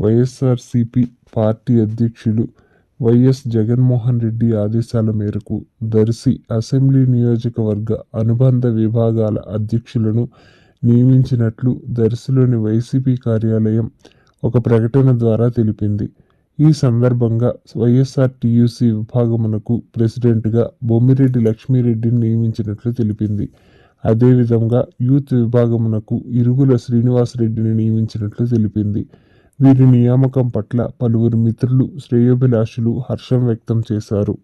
YSRCP party అధ్యక్షులు YS Jaganmohan Reddy ఆదేశాల మేరకు దర్శి అసెంబ్లీ నియోజకవర్గ అనుబంధ విభాగాల అధ్యక్షులను నియమించినట్లు దర్శిలోని వైసీపీ కార్యాలయం ఒక ప్రకటన ద్వారా తెలిపింది. ఈ సందర్భంగా వైఎస్ఆర్ టీయూసీ విభాగమునకు ప్రెసిడెంట్గా బొమ్మిరెడ్డి లక్ష్మీరెడ్డిని నియమించినట్లు తెలిపింది. అదేవిధంగా యూత్ విభాగమునకు ఇరుగుల శ్రీనివాసరెడ్డిని నియమించినట్లు తెలిపింది. వీరి నియామకం పట్ల పలువురు మిత్రులు శ్రేయోభిలాషులు హర్షం వ్యక్తం చేశారు.